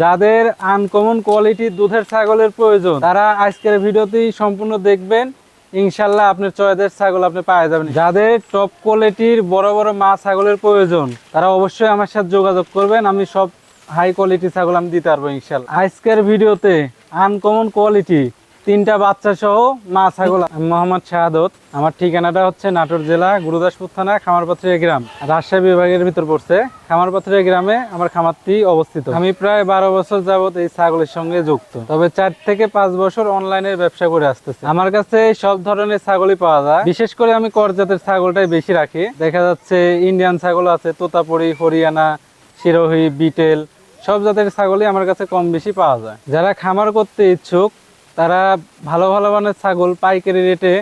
যাদের আনকমন কোয়ালিটির দুধের ছাগলের প্রয়োজন, তারা আজকের ভিডিওতেই সম্পূর্ণ দেখবেন। ইনশাল্লাহ আপনার চয়েদের ছাগল আপনি পাওয়া যাবেন। যাদের টপ কোয়ালিটির বড় বড় মা ছাগলের প্রয়োজন, তারা অবশ্যই আমার সাথে যোগাযোগ করবেন। আমি সব হাই কোয়ালিটি ছাগল আমি দিতে পারব ইনশাল্লাহ। আজকের ভিডিওতে আনকমন কোয়ালিটি তিনটা বাচ্চা সহ মা ছাগল। মোহাম্মদ শাহাদত। আমার ঠিকানাটা হচ্ছে নাটোর জেলা, গুরুদাসপুর থানা খামারপাথরিয়া গ্রাম। রাজশাহী বিভাগের ভিতর পড়ছে। খামারপাথরিয়া গ্রামে আমার খামারটি অবস্থিত। আমি প্রায় বারো বছর যাবত এই ছাগলের সঙ্গে যুক্ত। তবে চার থেকে পাঁচ বছর অনলাইনে ব্যবসা করে আসতেছে। আমার কাছে সব ধরনের ছাগলই পাওয়া যায়। বিশেষ করে আমি করজাতের ছাগলটাই বেশি রাখি। দেখা যাচ্ছে ইন্ডিয়ান ছাগল আছে, তোতাপুরি, হরিয়ানা, শিরোহি, বিটেল, সব জাতের ছাগলই আমার কাছে কম বেশি পাওয়া যায়। যারা খামার করতে ইচ্ছুক তারা ভালো ভালো মানের ছাগল পাইকারি রেটে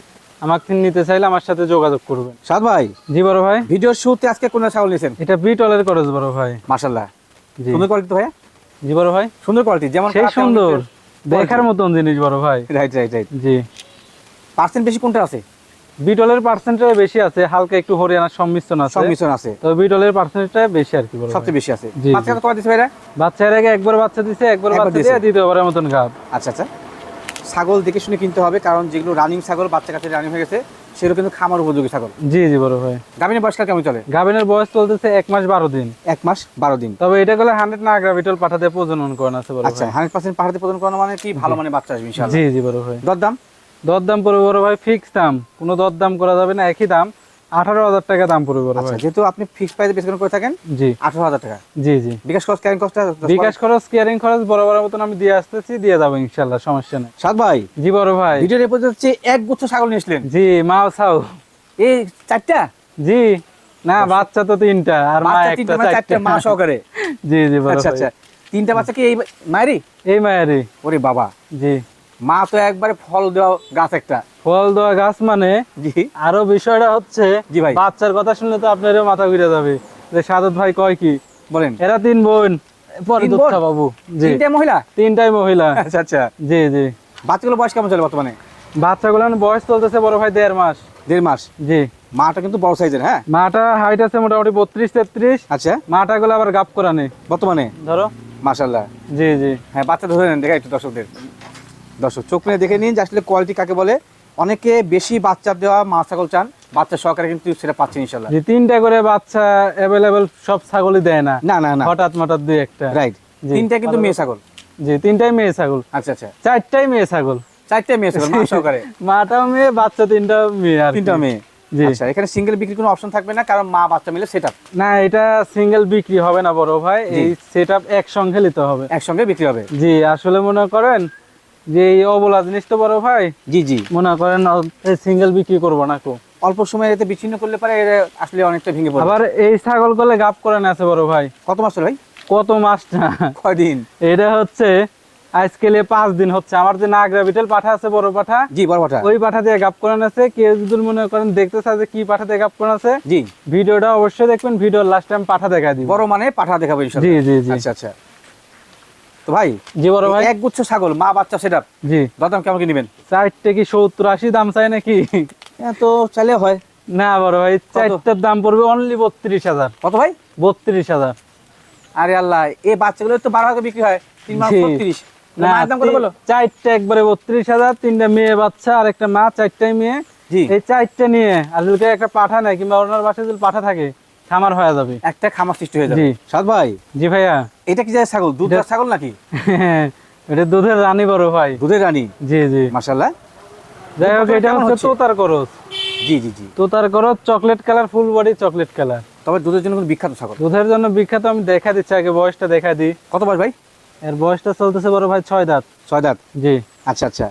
আমাকে নিতে চাইলে আমার সাথে যোগাযোগ করবেন। সাদ ভাই জি বড় ভাই। ভিডিওর শুরুতে আজকে কোন ছাগল নিয়েছেন? এটা বিটলের করজ বড় ভাই। মাশাল্লাহ জি। সুন্দর কোয়ালিটি ভাই জি বড় ভাই। সুন্দর কোয়ালিটি যেমন সেই সুন্দর। দেখার মতন জিনিস বড় ভাই। রাইট রাইট রাইট জি। পার্সেন্ট বেশি কোনটা আছে? বিটলের পার্সেন্টেজ বেশি আছে হালকা একটু হরিয়ানার সম্মিশ্রণ আছে। সংমিশ্রণ আছে। তো বিটলের পার্সেন্টেজটা বেশি আর কি বড় সবচেয়ে বেশি আছে। বাচ্চা। কত দিচ্ছে ভাইরা? বাচ্চার আগে একবার বাচ্চা দিছে একবার বাচ্চা দিছে। দিয়ে দ্বিতীয়বারের মতন গাব আচ্ছা আচ্ছা। ছাগল দেখে শুনে কিনতে হবে কারণ যেগুলো রানিং ছাগল বাচ্চা কাছে রানিং হয়ে গেছে সেগুলো কিন্তু খামার উপযোগী ছাগল। জি জি বড় ভাই। গাভিনের বয়সকাল কেমন চলে? গাভিনের বয়স চলতেছে এক মাস বারো দিন। এক মাস বারো দিন। তবে এটা গুলো হান্ড্রেড না গ্রাভিটল পাঠাতে প্রজনন করানো আছে আচ্ছা হান্ড্রেড পার্সেন্ট পাঠাতে প্রজনন করানো মানে কি? ভালো মানে বাচ্চা আসবে জি জি বড় ভাই। দরদাম? দরদাম পড়বে বড় ভাই ফিক্স দাম। কোনো দরদাম করা যাবে না একই দাম। আঠারো হাজার টাকা দাম পড়বে বড় আচ্ছা ভাই। যেহেতু আপনি ফিক্স প্রাইসে বেশি করে থাকেন জি। আঠারো হাজার টাকা। জি জি। বিকাশ খরচ ক্যারিং কস্টটা বিকাশ খরচ কেয়ারিং খরচ বড় বড় মতন আমি দিয়ে আসতেছি দিয়ে যাব ইনশাল্লাহ সমস্যা নেই। সাদ ভাই জি বড় ভাই। ভিডিওর এরপর হচ্ছে এক গুচ্ছ ছাগল নিয়েছিলেন জি মাও ছাও। এই চারটা? জি। না বাচ্চা তো তিনটা আর মা বাচ্চা একটা মানে চারটা মা সহকারে। জি জি বড় আচ্ছা আচ্ছা। তিনটা বাচ্চা কি এই মায়েরই? এই মায়েরই। ওরে বাবা। জি। মা তো একবারে ফল দেওয়া গাছ একটা। ফল দেওয়া গাছ মানে জি। আরও বিষয়টা হচ্ছে জি ভাই। বাচ্চার কথা শুনলে তো আপনারও মাথা ঘুরে যাবে। যে সাদত ভাই কয় কি? বলেন। এরা তিন বোন। পরে তিন দুধ বোন? খাব জি। তিনটা মহিলা? তিনটাই মহিলা। আচ্ছা আচ্ছা। জি জি। বাচ্চাগুলো বয়স কেমন চলে বর্তমানে? বাচ্চাগুলোর বয়স চলতেছে বড় ভাই দেড় মাস। দেড় মাস? জি। মাটা কিন্তু বড় সাইজের হ্যাঁ? মাটা হাইট আছে মোটামুটি বত্রিশ তেত্রিশ। আচ্ছা। মাটা গুলো আবার গাপ করা নেই। বর্তমানে? ধরো। মাশাল্লাহ জি জি। হ্যাঁ বাচ্চা ধরে নেন দেখা একটু দর্শকদের। দর্শক চোখ মেরে দেখে নিন যে আসলে কোয়ালিটি কাকে বলে? অনেকে বেশি বাচ্চা দেওয়া মা ছাগল চান বাচ্চা সহকারে কিন্তু সেটা পাচ্ছেন ইনশাল্লাহ জি তিনটা করে বাচ্চা অ্যাভেলেবেল সব ছাগলই দেয় না? না না না। হঠাৎ মঠাৎ দুই একটা। রাইট তিনটা কিন্তু মেয়ে ছাগল। জি তিনটাই মেয়ে ছাগল। আচ্ছা আচ্ছা। চারটাই মেয়ে ছাগল। চারটে মেয়ে ছাগল মা সহকারে। মাটাও মেয়ে বাচ্চা তিনটা মেয়ে আর তিনটা মেয়ে। জি। আচ্ছা এখানে সিঙ্গেল বিক্রির কোনো অপশন থাকবে না? কারণ মা বাচ্চা মিলে সেট না এটা সিঙ্গেল বিক্রি হবে না বড় ভাই। এই সেট আপ একসঙ্গে নিতে হবে। একসঙ্গে বিক্রি হবে। জি আসলে মনে করেন যে এই অবলা জিনিস তো বড় ভাই? জি জি। মনে করেন সিঙ্গেল বিক্রি করব না কো অল্প সময় এতে বিচ্ছিন্ন করলে পারে এর আসলে অনেকটা ভেঙে পড়বে। আবার এই ছাগল করলে গাপ করে না আছে বড় ভাই? কত মাস ভাই? কত মাস না। কয়দিন? এটা হচ্ছে আজকাল পাঁচ দিন হচ্ছে। আমার যে নাগরা বিটেল পাঠা আছে বড় পাঠা। জি বড় পাঠা। ওই পাঠা দিয়ে গাপ করান আছে। কেউ যদি মনে করেন দেখতে চায় যে কি পাঠা দিয়ে গাপ করান আছে জি। ভিডিওটা অবশ্যই দেখবেন। ভিডিওর লাস্ট টাইম পাঠা দেখা দিব। বড় মানে পাঠা দেখাবো ইনশাআল্লাহ জি জি জি। আচ্ছা আচ্ছা। তো ভাই জি বড় ভাই। এক গুচ্ছ ছাগল মা বাচ্চা সেটা জি। দাম কেমন কি নেবেন? চারটে কি সত্তর আশি দাম চাই নাকি? তো চাইলে হয়। না বড় ভাই চারটার দাম পড়বে অনলি বত্রিশ হাজার। কত ভাই? বত্রিশ হাজার। আরে আল্লাহ এই বাচ্চাগুলো তো বারো হাজার বিক্রি হয়। তিন মাস বত্রিশ। চারটা একবারে বত্রিশ হাজার তিনটা মেয়ে বাচ্চা আর একটা মা চারটাই মেয়ে। এই চারটে নিয়ে আর যদি একটা পাঠা নেয় কিংবা ওনার বাসায় যদি পাঠা থাকে খামার হয়ে যাবে। একটা খামার সৃষ্টি হয়ে যাবে। সাদ ভাই? জি ভাইয়া। এটা কি যায় ছাগল? দুধ ছাগল নাকি? এটা দুধের রানী বড় ভাই। দুধের রানী? জি জি। মাশাল্লাহ যাই হোক এটা হচ্ছে? তোতার করস জি জি জি। তোতার করস chocolate colour full body chocolate colour. তবে দুধের জন্য বিখ্যাত ছাগল? দুধের জন্য বিখ্যাত আমি দেখা দিচ্ছি আগে বয়সটা দেখা দিই। কত বয়স ভাই? এর বয়সটা চলতেছে বড় ভাই ছয় দাঁত। ছয় দাঁত? জি। আচ্ছা আচ্ছা।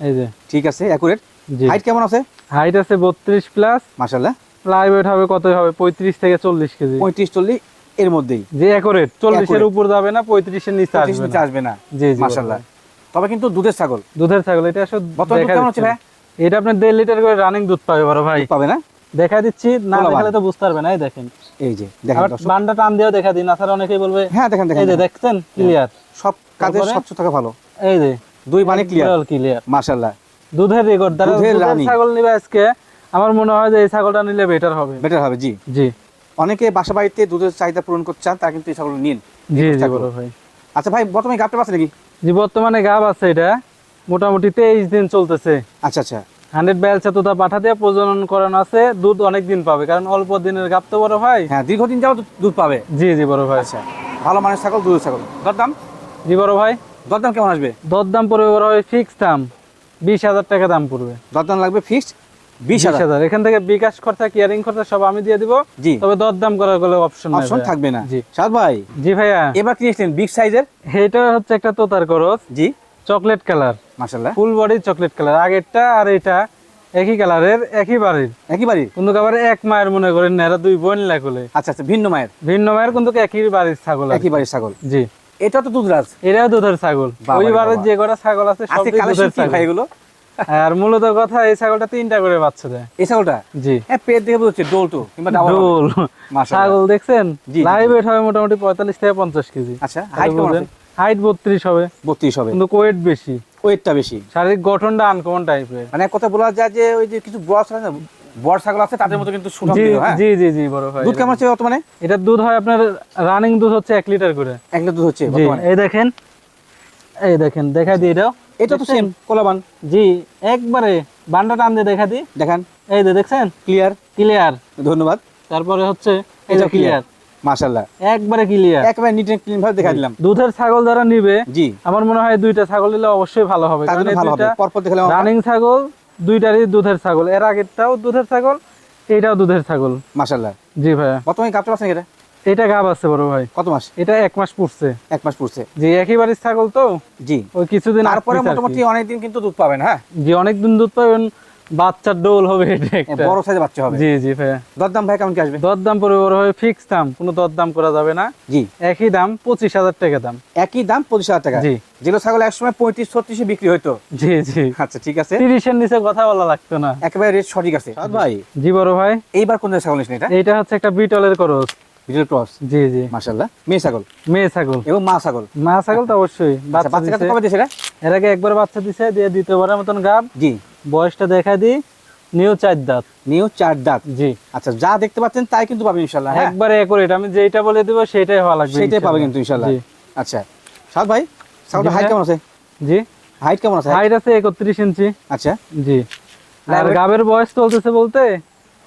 এই যে। ঠিক আছে অ্যাকুরেট জি। হাইট কেমন আছে? হাইট আছে বত্রিশ প্লাস মাশাল্লাহ প্লাইওয়েট হবে কত হবে? পঁয়ত্রিশ থেকে চল্লিশ কেজি। পঁয়ত্রিশ চল্লিশ এর মধ্যেই। যে একরেট চল্লিশের উপর যাবে না পঁয়ত্রিশের নিচে আসবে নিচে আসবে না। জি জি মাশাল্লাহ তবে কিন্তু দুধের ছাগল। দুধের ছাগল এটা আসলে কেমন হচ্ছে ভাই? এটা আপনার দেড় লিটার করে রানিং দুধ পাবে বড় ভাই। পাবে না? দেখা দিচ্ছি না দেখালে তো বুঝতে পারবে না এই দেখেন। এই যে দেখেন বান্ডা টান দিয়েও দেখা দিন আসার অনেকেই বলবে হ্যাঁ দেখেন দেখেন এই যে দেখছেন ক্লিয়ার সব কাজে স্বচ্ছ থাকা ভালো। এই যে দুই মানে ক্লিয়ার ক্লিয়ার মাশাল্লাহ দুধের রেকর্ড দ্বারা ছাগল নিবে আজকে আমার মনে হয় যে এই ছাগলটা নিলে বেটার হবে। বেটার হবে জি। জি। অনেকে বাসা বাড়িতে দুধের চাহিদা পূরণ করতে চান তারা কিন্তু এই ছাগল নিন। জি জি। বড় ভাই। আচ্ছা ভাই বর্তমানে গাবটা আছে নাকি? জি বর্তমানে গাব আছে এটা। মোটামুটি তেইশ দিন চলতেছে। আচ্ছা আচ্ছা। হান্ড্রেড ব্যালসা তোতা পাঠা দিয়ে প্রজনন করানো আছে দুধ অনেক দিন পাবে কারণ অল্প দিনের গাব তো বড় ভাই। হ্যাঁ দীর্ঘদিন যাও দুধ পাবে। জি জি বড় ভাই। আচ্ছা ভালো মানের ছাগল দুধের ছাগল। দরদাম জি বড় ভাই। দরদাম কেমন আসবে? দরদাম পড়বে বড় ভাই ফিক্স দাম। বিশ হাজার টাকা দাম পড়বে। দরদাম লাগবে ফিক্সড বিশ বিশ হাজার। হাজার এখান থেকে বিকাশ খরচা কিয়ারিং খরচা সব আমি দিয়ে দিব। জি। তবে দরদাম করার কোনো অপশন অপশন থাকবে না। জি। সাদ ভাই জি ভাইয়া। এবার কি বিগ সাইজের এটা হচ্ছে একটা তোতার করস জি। Chocolate colour. মাশাল্লাহ ফুল বডি চকলেট কালার। আগেরটা আর এটা একই কালারের একই বাড়ির। একেবারে কিন্তু আবার এক মায়ের মনে করেন এরা দুই বোন লাগুলে আচ্ছা আচ্ছা ভিন্ন মায়ের? ভিন্ন মায়ের কিন্তু একই বাড়ির ছাগল কি। একেবারে ছাগল। জি। এটা তো দুধরাজ এরাও দুধের ছাগল। ওই বাড়ির যে কটা ছাগল আছে সব দুধের ছাগল। এগুলো? আর মূলত কথা এই ছাগলটা তিনটা করে বাচ্চা দেয়। এই ছাগলটা? জি। হ্যাঁ পেট দেখে বুঝছে ডোল কিংবা ডাবল ডোল। ছাগল দেখছেন? লাইভ ওয়েট হবে মোটামুটি পঁয়তাল্লিশ থেকে পঞ্চাশ কেজি। আচ্ছা হাইট কেমন হাইট বত্রিশ হবে। বত্রিশ হবে। কিন্তু ওয়েট বেশি। ওয়েটটা বেশি। শারীরিক গঠনটা আনকমন টাইপের মানে কথা বলা যায় যে ওই যে কিছু ছাগল আছে না, বড় ছাগল আছে তাদের মতো কিন্তু সুঠাম জি হ্যাঁ? জি জি জি বড় ভাই দুধ কেমন আছে বর্তমানে? এটার দুধ হয় আপনার রানিং দুধ হচ্ছে এক লিটার করে। এক লিটার দুধ হচ্ছে বর্তমানে। এই দেখেন এই দেখেন দেখা দিই এটাও এটা তো সেম কোলাবান। জি একবারে বান্ডা টান দিয়ে দেখা দিই দেখেন। এই যে দেখছেন? ক্লিয়ার ক্লিয়ার ধন্যবাদ। তারপরে হচ্ছে যে ক্লিয়ার মাশাআল্লাহ। একবারে ক্লিয়ার একেবারে নিট এন্ড ক্লিন ভাবে দেখা দিলাম। দুধের ছাগল যারা নিবে জি। আমার মনে হয় দুইটা ছাগল নিলে অবশ্যই ভালো হবে। কারণ ভালো হবে। দুইটা পরপর দেখালাম রানিং ছাগল দুইটারই দুধের ছাগল। এর আগেরটাও দুধের ছাগল এইটাও দুধের ছাগল। মাশাআল্লাহ। জি ভাইয়া। বর্তমানে গাবটা আছে এটা? এটা গাব আছে বড় ভাই। কত মাস? এটা এক মাস পড়ছে। এক মাস পড়ছে। জি একই বাড়ির ছাগল তো জি। ওই কিছুদিন তারপরে। মোটামুটি অনেকদিন কিন্তু দুধ পাবেন হ্যাঁ? জি অনেকদিন দুধ পাবেন বাচ্চার ডোল হবে এটা একটা। বড় সাইজে বাচ্চা হবে। জি জি ভাইয়া দরদাম ভাই কেমন কি আসবে? দরদাম পড়বে বড় ভাই ফিক্স দাম কোনো দরদাম করা যাবে না। জি। একই দাম পঁচিশ হাজার টাকা দাম। একই দাম পঁচিশ হাজার টাকা। জি। যেগুলো ছাগল একসময় পঁয়ত্রিশ ছত্রিশে বিক্রি হতো জি জি। আচ্ছা ঠিক আছে। তিরিশের নিচে কথা বলা লাগতো না। একেবারে রেট সঠিক আছে। সাদ ভাই। জি বড় ভাই। এইবার কোন ছাগল এটা? এইটা হচ্ছে একটা বিটলের করস ভিডিও ক্রস জি জি। মাশাআল্লাহ। মেয়ে ছাগল? মেয়ে ছাগল। এবং মা ছাগল? মা ছাগল তো অবশ্যই। আচ্ছা বাচ্চা বাচ্চা কাছে কবে দিয়েছে এর আগে একবার বাচ্চা দিছে দিয়ে দ্বিতীয়বারের মতন গাব। জি। বয়সটা দেখা দি নিউ চার দাঁত। নিউ চার দাঁত। জি। আচ্ছা যা দেখতে পাচ্ছেন তাই কিন্তু পাবেন ইনশাল্লাহ হ্যাঁ? আমি যেটা বলে দিব সেটাই হওয়া লাগবে সেটাই পাবে কিন্তু ইনশাল্লাহ আচ্ছা সাদ ভাই ছাগলটা হাইট কেমন আছে? জি। হাইট কেমন আছে? হাইট আছে একত্রিশ ইঞ্চি। আচ্ছা। জি। আর গাবের বয়স চলতেছে বলতে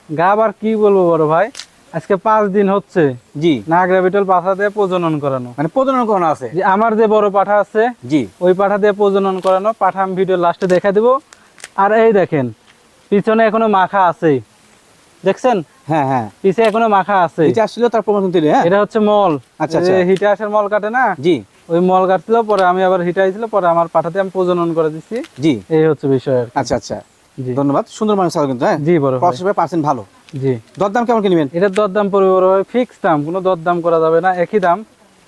গাব আর কি বলব বড় ভাই? আজকে পাঁচ দিন হচ্ছে জি। নাগরা বিটল পাঠা দিয়ে প্রজনন করানো। মানে প্রজনন করানো আছে? আমার যে বড় পাঠা আছে জি। ওই পাঠা দিয়ে প্রজনন করানো পাঠা আমি ভিডিও লাস্টে দেখা দিব। আর এই দেখেন পিছনে এখনও মাখা আছে। দেখছেন? হ্যাঁ হ্যাঁ। পিছে এখনও মাখা আছে। এটা তার হ্যাঁ? এটা হচ্ছে মল। আচ্ছা, আচ্ছা। হিটে আসার মল কাটে না? জি। ওই মল কাটছিল পরে আমি আবার পরে আমার পাঠাতে আমি প্রজনন করে দিচ্ছি জি। এই হচ্ছে বিষয় আচ্ছা আচ্ছা। ধন্যবাদ। সুন্দর মানুষ কিন্তু হ্যাঁ? জি বড় পার্সেন্ট ভালো। জি। দরদাম কেমন কি নেবেন? এটার দরদাম পড়বে বড় ফিক্স দাম কোনো দরদাম করা যাবে না একই দাম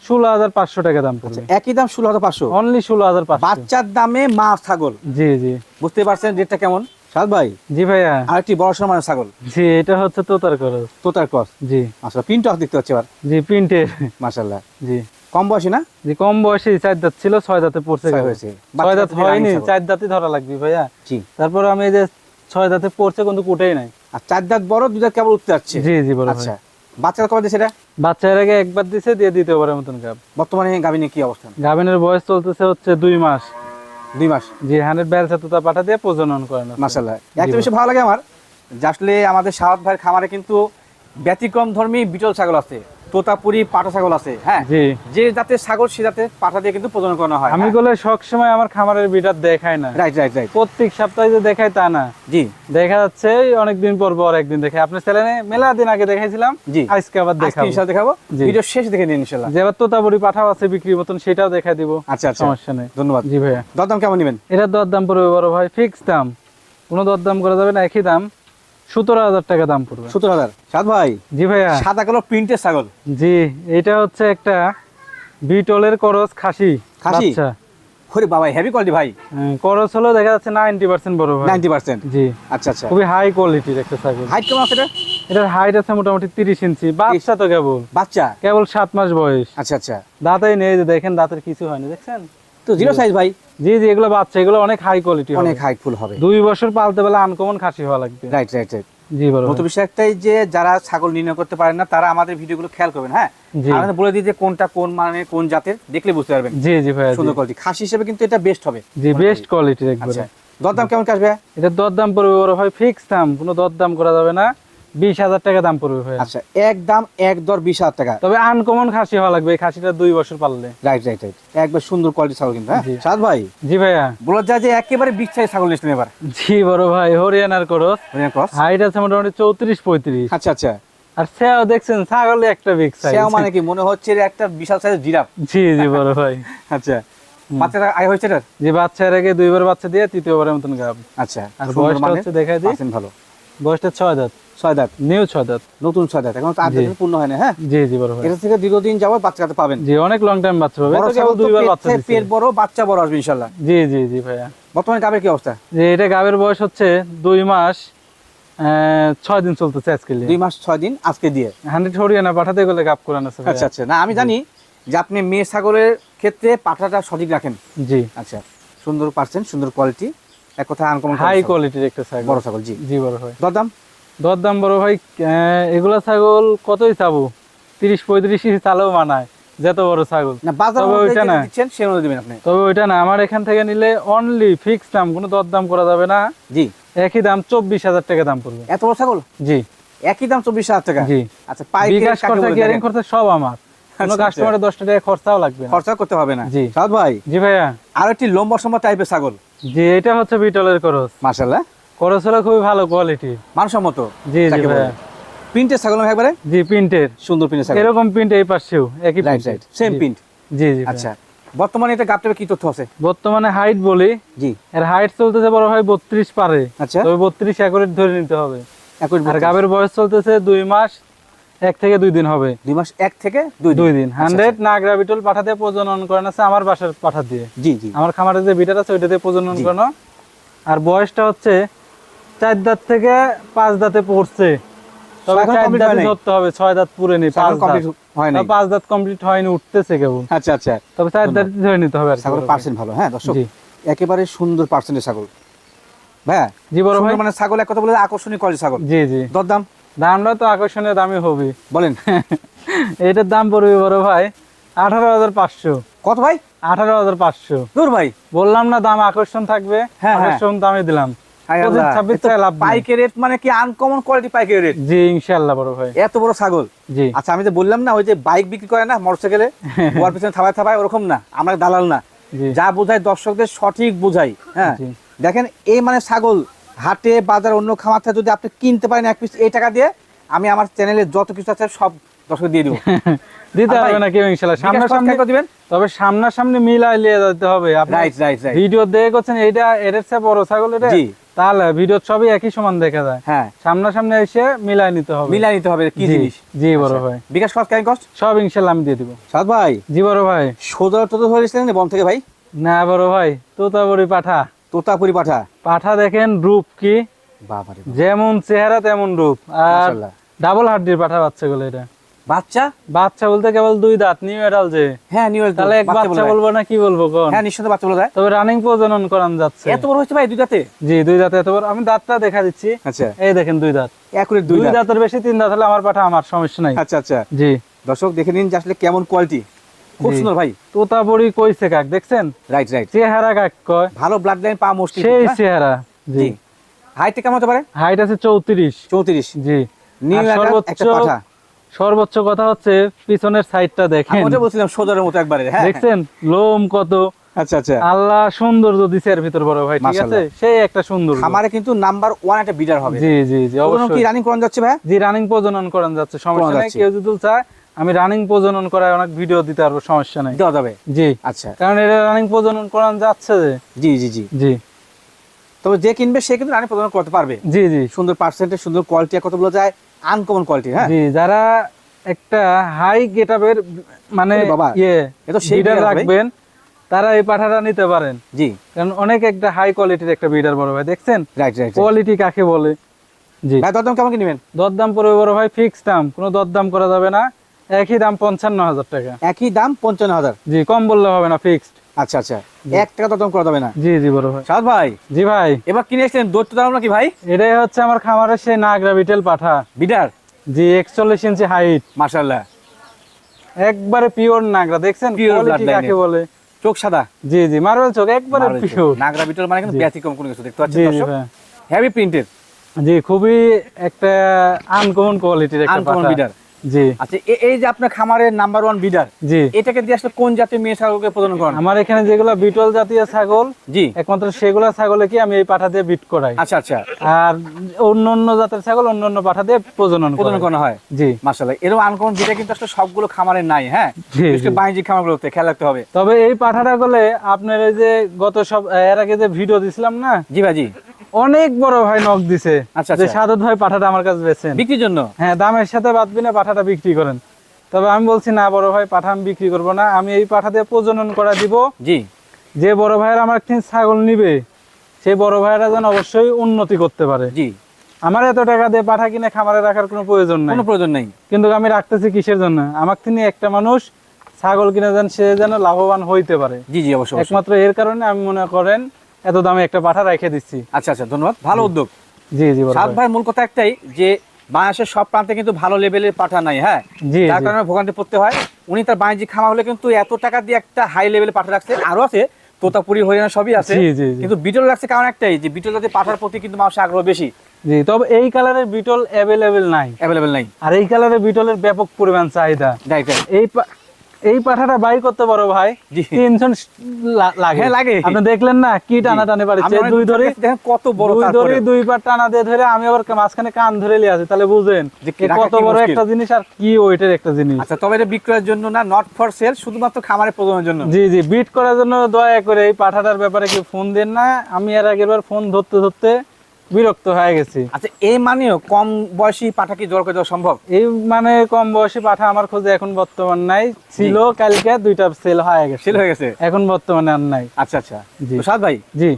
ষোলো হাজার পাঁচশো টাকা দাম পড়বে। একই দাম ষোলো হাজার পাঁচশো? অনলি ষোলো হাজার পাঁচশো। বাচ্চার দামে মা ছাগল? জি জি। বুঝতে পারছেন রেটটা কেমন? সাদ ভাই? জি ভাইয়া। আরেকটি বড় সমানের ছাগল। জি এটা হচ্ছে তোতার করস তোতার ক্রস জি। আচ্ছা দেখতে পাচ্ছি এবার। জি প্রিন্টের মাশাল্লাহ জি। কম বয়সী না? জি কম বয়সে চার দাঁত ছিল ছয় দাঁতে পড়ছে হয়েছে। ছয় দাঁত হয়নি চার দাঁতই ধরা লাগবে ভাইয়া। জি। তারপর আমি এই যে ছয় দাঁতে পড়ছে কিন্তু কুটেই নাই। আর চার দাঁত বড় দুই দাঁত কেবল উঠতে যাচ্ছে। জি জি বড় আচ্ছা বাচ্চারা কবে দিছে এটা? বাচ্চার আগে একবার দিছে দিয়ে দ্বিতীয়বারের মতন গাব। বর্তমানে গাভিনে কি অবস্থান? গাবিনের বয়স চলতেছে হচ্ছে দুই মাস। দুই মাস। জি হান্ড্রেড তোতা পাঠা দিয়ে প্রজনন করেন মাশাল্লাহ একটা বিষয় ভালো লাগে আমার যে আসলে আমাদের সাহাদ ভাইয়ের খামারে কিন্তু ব্যতিক্রম ধর্মী বিটল ছাগল আছে। তোতাপুরি পাটা ছাগল আছে হ্যাঁ? যে জাতের ছাগল সে জাতের পাঠা দিয়ে কিন্তু প্রজনন করানো হয় আমি বলে সব সময় আমার খামারের বিটার দেখাই না। রাইট রাইট রাইট প্রত্যেক সপ্তাহে যে দেখাই তা না। জি। দেখা যাচ্ছে অনেকদিন পর পর একদিন দেখে। আপনার চ্যানেলে মেলা দিন আগে দেখাইছিলাম জি। আজকে আবার দেখাবো। ইনশাআল্লাহ দেখাবো। ভিডিও শেষ দেখে নিন ইনশাআল্লাহ। যে আবার তোতাবড়ি পাঠাও আছে বিক্রির মতন সেটাও দেখাই দিব। আচ্ছা আচ্ছা। সমস্যা নেই। ধন্যবাদ। জি ভাইয়া। দরদাম কেমন নেবেন? এটার দরদাম পড়বে বড় ভাই ফিক্স দাম। কোনো দরদাম করা যাবে না একই দাম। সতেরো হাজার টাকা দাম পড়বে। সত্তর হাজার। সাদ ভাই জি ভাইয়া। সাদা কালো প্রিন্টের ছাগল। জি এটা হচ্ছে একটা বিটলের করস খাসি। খাসি? বাচ্চা। বাবা হেভি কোয়ালিটি ভাই। হ্যাঁ, করস হলো দেখা যাচ্ছে নাইনটি পার্সেন্ট বড় ভাই। Ninety percent. জি। আচ্ছা আচ্ছা। খুবই হাই কোয়ালিটির একটা ছাগল। হাইট কেমন আছে এটা? এটার হাইট আছে মোটামুটি তিরিশ ইঞ্চি। বাচ্চা তো কেবল। বাচ্চা? কেবল সাত মাস বয়স। আচ্ছা আচ্ছা। দাঁতাই নেই যে দেখেন দাঁতের কিছু হয়নি দেখছেন? তো জিরো সাইজ ভাই। জি জি এগুলো বাচ্চা এগুলো অনেক হাই কোয়ালিটি অনেক হাইট ফুল হবে। দুই বছর পালতে আনকমন খাসি হওয়া লাগবে। রাইট রাইট রাইট জি বড় ভাই। বিষয় একটাই যে যারা ছাগল নির্ণয় করতে পারেন না তারা আমাদের ভিডিওগুলো খেয়াল করবেন হ্যাঁ? আমাদের বলে দিই যে কোনটা কোন মানে কোন জাতের দেখলে বুঝতে পারবেন। জি জি সুন্দর কোয়ালিটি খাসি হিসেবে কিন্তু এটা বেস্ট হবে। জি বেস্ট কোয়ালিটির একবারে। আচ্ছা। দরদাম কেমন কাটবে এটা দরদাম পড়বে বড় ভাই ফিক্স দাম। কোনো দরদাম করা যাবে না। বিশ হাজার টাকা দাম পড়বে ভাই আচ্ছা এক দাম এক দর বিশ হাজার টাকা। তবে আনকমন খাসি হওয়া লাগবে এই খাসিটা দুই বছর পারলে রাইট রাইট রাইট একবার সুন্দর কোয়ালিটি ছাগল কিন্তু হ্যাঁ? সাদ ভাই? জি ভাইয়া। বলা যায় যে একেবারে বিগ সাইজ ছাগল নিয়েছিলেন এবার। জি বড় ভাই হরিয়ানার করস ক্রস হাইট আছে মোটামুটি চৌত্রিশ পঁয়ত্রিশ। আচ্ছা আচ্ছা। আর সেও দেখছেন ছাগলে একটা বিগ সাইজ সেও মানে কি মনে হচ্ছে একটা বিশাল জিরাফ? জি জি বড় ভাই। আচ্ছা। বাচ্চাটা হয়েছে যে বাচ্চার আগে দুইবার বাচ্চা দিয়ে তৃতীয়বারের মতন গাব। আচ্ছা আর বয়সটা হচ্ছে দেখাই দিই। ভালো। বয়সটা ছয় দাঁত। ছয় দাঁত নিউ ছয় দাঁত নতুন ছয় দাঁত এখন আট দাঁত পূর্ণ হয় না হ্যাঁ? জি জি বড় এটা থেকে দীর্ঘদিন যাবত বাচ্চা কাছে পাবেন। জি অনেক লং টাইম বাচ্চা পাবে। বড় কেবল দুইবার বাচ্চা থেকে পেট বড় বাচ্চা বড় আসবে ইনশাল্লাহ। জি জি জি ভাইয়া। বর্তমানে গাবের কি অবস্থা? এটা গাবের বয়স হচ্ছে দুই মাস ছয় দিন চলতেছে আজকে দুই মাস ছয় দিন আজকে দিয়ে। হান্ড্রেড হরিয়ানা পাঠাতে গেলে গাপ করান আছে আচ্ছা আচ্ছা। না আমি জানি যে আপনি মেয়ে ছাগলের ক্ষেত্রে পাঠাটা সঠিক রাখেন। জি। আচ্ছা সুন্দর পার্সেন্ট সুন্দর কোয়ালিটি এক কথা আনকমন হাই কোয়ালিটির একটা ছাগল। বড় ছাগল জি। জি বড় ভাই দরদাম? দরদাম বড় ভাই এগুলা ছাগল কতই চাবো? তিরিশ পঁয়ত্রিশ চালেও মানায় যত বড় ছাগল। তবে ওইটা না। তবে ওইটা আমার এখান থেকে নিলে অনলি ফিক্স দাম কোনো দরদাম করা যাবে না। জি। একই দাম চব্বিশ হাজার টাকা দাম পড়বে। এত বড় ছাগল? জি। একই দাম চব্বিশ হাজার টাকা? জি। আচ্ছা বিকাশ খরচা কেয়ারিং খরচা সব আমার। কোনো আচ্ছা, কাস্টমারের দশটা টাকা খরচাও লাগবে খরচা করতে হবে না। জি। সাদ ভাই জি ভাইয়া। আর একটি লম্বা সম্বা টাইপের ছাগল। জি এটা হচ্ছে বিটলের করস মার্শাল্লাহ খুবই ভালো কোয়ালিটি মানসম্মত জি জি প্রিন্টের ছাগল একবারে? জি প্রিন্টের সুন্দর প্রিন্টের ছাগল। এরকম প্রিন্ট এই পাশেও একই রাইট রাইট সেম প্রিন্ট জি। জি আচ্ছা আচ্ছা বর্তমানে এটা কি তথ্য আছে? বর্তমানে হাইট বলি জি। এর হাইট চলতেছে বড় ভাই বত্রিশ পারে। আচ্ছা। তবে বত্রিশ একরেট ধরে নিতে হবে। আর গাবের বয়স চলতেছে দুই মাস এক থেকে দুই দিন হবে। দুই মাস এক থেকে দুই দুই দিন। আচ্ছা, হান্ড্রেড নাগরা বিটল পাঠা দিয়ে প্রজনন করেন আছে আমার বাসার পাঠা দিয়ে। জি জি। আমার খামারে যে বিটার আছে ওইটা দিয়ে প্রজনন। করানো। আর বয়সটা হচ্ছে চার দাঁত থেকে পাঁচ দাঁতে পড়ছে। তবে চার complete দাঁতে হয় নাই? ধরতে হবে ছয় দাঁত পুরে নি পাঁচ দাঁত। হয় নাই পাঁচ দাঁত কমপ্লিট হয়নি উঠতেছে কেবল। আচ্ছা আচ্ছা। তবে চার দাঁত ধরে নিতে হবে আর কি। ছাগলের বড় ভাই। পার্সেন্ট ভালো হ্যাঁ দর্শক একেবারে সুন্দর পার্সেন্টের ছাগল। ভাইয়া জি বড় ভাই। মানে ছাগল এক কথা বলে আকর্ষণীয় কোয়ালিটি ছাগল। জি জি। দরদাম? দামটা তো আকর্ষণীয় দামই হবে। বলেন। এটার দাম পড়বে বড় ভাই আঠারো হাজার পাঁচশো। কত ভাই? আঠারো হাজার পাঁচশো। দূর ভাই। বললাম না দাম আকর্ষণ থাকবে হ্যাঁ, হ্যাঁ। আকর্ষণ দামে দিলাম। পাইকারি রেট মানে কি আনকমন কোয়ালিটি পাইকারি রেট জি ইনশাল্লাহ বড় ভাই। এত বড় ছাগল? জি। আচ্ছা আমি তো বললাম না ওই যে বাইক বিক্রি করে না মোটরসাইকেলে গোয়ার পিছনে থাবায় থাবায় ওরকম না আমরা দালাল না। যা বোঝায় দর্শকদের সঠিক বোঝাই হ্যাঁ? দেখেন এই মানে ছাগল হাটে বাজার অন্য খামার থেকে যদি আপনি কিনতে পারেন এক পিস এই টাকা দিয়ে আমি আমার চ্যানেলে যত কিছু আছে সব দর্শক দিয়ে দিব। দিতে হবে না কেউ সামনাসামনি দিবেন? তবে সামনাসামনি মিলাই লিয়ে যেতে হবে। আপনি রাইট রাইট রাইট ভিডিও দেখে করছেন এইটা এর চেয়ে বড় ছাগল এটা জি। তাহলে ভিডিও সবই একই সমান দেখা যায়। হ্যাঁ। সামনাসামনি এসে মিলাই নিতে হবে। মিলাই নিতে হবে কি জিনিস? জি বড় আচ্ছা। ভাই। বিকাশ কস্ট কেন কস্ট সব ইনশাল্লাহ আমি দিয়ে দিব। সাদ ভাই। জি বড় ভাই। সোজা টোটো ধরেছিলেন বন থেকে ভাই? না বড় ভাই তোতাবড়ি পাঠা। তোতাপুরি পাঠা। পাঠা দেখেন রূপ কি? বাবারে যেমন চেহারা তেমন রূপ। আর ডাবল হাড্ডির পাঠা বাচ্চা গুলো এটা। বাচ্চা? বাচ্চা বলতে কেবল দুই দাঁত নিউ এডাল যে। হ্যাঁ নিউ তাহলে এক বাচ্চা বলব না কি বলব কোন? হ্যাঁ বাচ্চা বলা যায় তবে রানিং প্রজনন করান যাচ্ছে। এত বড় হচ্ছে ভাই দুইটাতে জি দুই দাঁত এত বড়। আমি দাঁতটা দেখা দিচ্ছি। আচ্ছা। এই দেখেন দুই দাঁত। একুরেট দুই দুই দাঁতের বেশি তিন দাঁত হলে আমার পাঠা আমার সমস্যা নাই। আচ্ছা আচ্ছা। জি। দর্শক দেখে নিন যে আসলে কেমন কোয়ালিটি খুব সুন্দর ভাই। তোতাবড়ি কইছে কাক দেখছেন? রাইট রাইট চেহারা কাক কয়? ভালো ব্লাড লাইন পাওয়া মুশকিল সেই হ্যাঁ? চেহারা জি। হাইটটা কেমন হতে পারে? হাইট আছে চৌত্রিশ। চৌত্রিশ। জি। নীল আর একটা সর্বোচ্চ সর্বোচ্চ কথা হচ্ছে পিছনের সাইডটা দেখেন। ওটা বলছিলাম সোজারের মতো একবারে হ্যাঁ দেখছেন? লোম কত? আচ্ছা আচ্ছা। আল্লাহ সৌন্দর্য দিছে এর ভিতর বড় ভাই ঠিক আছে? সেই একটা সুন্দর খামারে কিন্তু নাম্বার ওয়ান একটা বিডার হবে। জি জি জি ওগুলো কি রানিং করানো যাচ্ছে ভাই? জি রানিং প্রজনন করান যাচ্ছে সমস্যা নাই। কেউ যদি চায় আমি রানিং প্রজনন করায় অনেক ভিডিও দিতে পারব সমস্যা নাই। দেওয়া যাবে। জি। আচ্ছা। কারণ এটা রানিং প্রজনন করান যাচ্ছে যে। জি জি জি। জি। তবে যে কিনবে সে কিন্তু রানিং প্রজনন করতে পারবে। জি জি। সুন্দর পার্সেন্টেজ সুন্দর কোয়ালিটি কত বলা যায় আনকমন কোয়ালিটি হ্যাঁ? জি যারা একটা হাই গেটআপের মানে ইয়ে এ তো সেই বিডার বিড়াল ভাই। রাখবেন তারা এই পাঠাটা নিতে পারেন। জি। কারণ অনেক একটা হাই কোয়ালিটির একটা বিডার বড় ভাই দেখছেন? রাইট রাইট কোয়ালিটি কাকে বলে? জি। ভাই দরদাম কেমন কি নেবেন? দরদাম পড়বে বড় ভাই ফিক্সড দাম কোনো দরদাম করা যাবে না। একই দাম পঞ্চান্ন হাজার টাকা। একই দাম পঞ্চান্ন হাজার। জি কম বললে হবে না ফিক্সড আচ্ছা আচ্ছা। এক টাকা দরদাম করা যাবে না। জি জি বড় ভাই। সাদ ভাই। জি ভাই। এবার কিনে এসেছেন দৈত্য দাম নাকি ভাই? এটাই হচ্ছে আমার খামারের সেই নাগরা বিটেল পাঠা। বিডার জি একচল্লিশ ইঞ্চি হাইট। একবারে পিওর নাগরা দেখছেন? কাকে বলে? চোখ সাদা? জি জি মার্বেল চোখ একবারে পিওর নাগরা বিটল মানে কিন্তু ব্যতিক্রম কোনো কিছু দেখতে পাচ্ছেন দর্শক? প্রিন্টেড জি খুবই একটা আনকমন কোয়ালিটির একটা পাঠা। জি। আচ্ছা এই যে আপনার খামারের নাম্বার ওয়ান বিডার জি। এটাকে দিয়ে আসলে কোন জাতের মেয়ে ছাগলকে প্রদান করেন? আমার এখানে যেগুলো বিটল জাতীয় ছাগল জি। একমাত্র সেগুলা ছাগলে কি আমি এই পাঠা দিয়ে বিট করাই। আচ্ছা আচ্ছা। আর অন্য অন্য জাতের ছাগল অন্য অন্য পাঠা দিয়ে প্রজনন। করানো হয়? জি। মাশাল্লাহ এরকম আনকমন বিটা কিন্তু আসলে সবগুলো খামারে নাই হ্যাঁ? বিশেষ বাণিজ্যিক খামারগুলোতে খেয়াল রাখতে হবে। তবে এই পাঠাটা গলে আপনার এই যে গত সব এর আগে যে ভিডিও দিছিলাম না? জি ভাই জি। অনেক বড় ভাই নক দিছে। আচ্ছা, যে আচ্ছা। সাদত ভাই পাঠাটা আমার কাছে বেচেন। বিক্রির জন্য? হ্যাঁ দামের সাথে বাদ বিনা পাঠাটা বিক্রি করেন। তবে আমি বলছি না বড় ভাই পাঠা আমি বিক্রি করব না। আমি এই পাঠা দিয়ে প্রজনন করা দিব। জি। যে বড় ভাইয়ের আমার একদিন ছাগল নিবে সেই বড় ভাইয়েরা যেন অবশ্যই উন্নতি করতে পারে। জি। আমার এত টাকা দিয়ে পাঠা কিনে খামারে রাখার কোনো প্রয়োজন নাই। কোনো প্রয়োজন নেই। কিন্তু আমি রাখতেছি কিসের জন্য? আমার তিনি একটা মানুষ ছাগল কিনে যেন সে যেন লাভবান হইতে পারে। জি জি অবশ্যই। একমাত্র এর কারণে আমি মনে করেন এত দামে একটা পাঠা রেখে দিচ্ছি। আচ্ছা আচ্ছা ধন্যবাদ। ভালো উদ্যোগ। জি জি সাত ভাই। মূল কথা একটাই যে বাংলাদেশের সব প্রান্তে কিন্তু ভালো লেভেলের পাঠা নাই হ্যাঁ? জি জি। কারণে ভোগান্তি পড়তে হয়। উনি তার বাণিজ্যিক খামার হলে কিন্তু এত টাকা দিয়ে একটা হাই লেভেলে পাঠা রাখছে। আরও আছে তোতাপুরি হরিয়ানা সবই আছে। কিন্তু বিটল রাখছে কারণ একটাই যে বিটল জাতীয় পাঠার প্রতি কিন্তু মানুষের আগ্রহ বেশি। জি তবে এই কালারের বিটল অ্যাভেলেবেল নাই। অ্যাভেলেবেল নাই। আর এই কালারের বিটলের ব্যাপক পরিমাণ চাহিদা। রাইট এই এই পাঠাটা বাই করতে পারো ভাই। লা- লাগে। হ্যাঁ, লাগে। আপনি দেখলেন না কি টানা টানে পারিছে? দুই ধরে কত বড় দুই ধরে দুই পার টানা দিয়ে ধরে আমি আবার মাঝখানে কান ধরে লিয়ে আছি তাহলে বুঝেন কত বড় একটা জিনিস আর কি ওইটার একটা জিনিস। আচ্ছা তবে এটা বিক্রয়ের জন্য না নট ফর সেল শুধুমাত্র খামারে প্রজনের জন্য? জি জি বিট করার জন্য দয়া করে এই পাঠাটার ব্যাপারে কি ফোন দেন না। আমি এর আগের বার ফোন ধরতে ধরতে বিরক্ত হয়ে গেছি। আচ্ছা এই মানেও কম বয়সী পাঠা কি জোর করে দেওয়া সম্ভব? এই মানে কম বয়সী পাঠা আমার খোঁজে এখন বর্তমান নাই। ছিল কালকে দুইটা সেল হয়ে গেছে। সেল হয়ে গেছে? এখন বর্তমানে আর নাই। আচ্ছা আচ্ছা। জি। সাদ ভাই জি।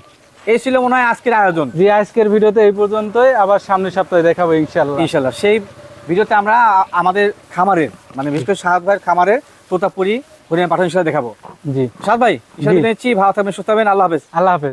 এই ছিল মনে হয় আজকের আয়োজন। জি আজকের ভিডিওতে এই পর্যন্তই। আবার সামনের সপ্তাহে দেখাবো ইনশাল্লাহ ইনশাল্লাহ সেই ভিডিওতে আমরা আমাদের খামারের মানে বিশেষ করে সাহাদ ভাইয়ের খামারের তোতাপুরি হরিয়ানা পাঠান দেখাবো। জি। সাদ ভাই। ভালো থাকবেন সুস্থ থাকবেন। আল্লাহ হাফেজ। আল্লাহ হাফেজ।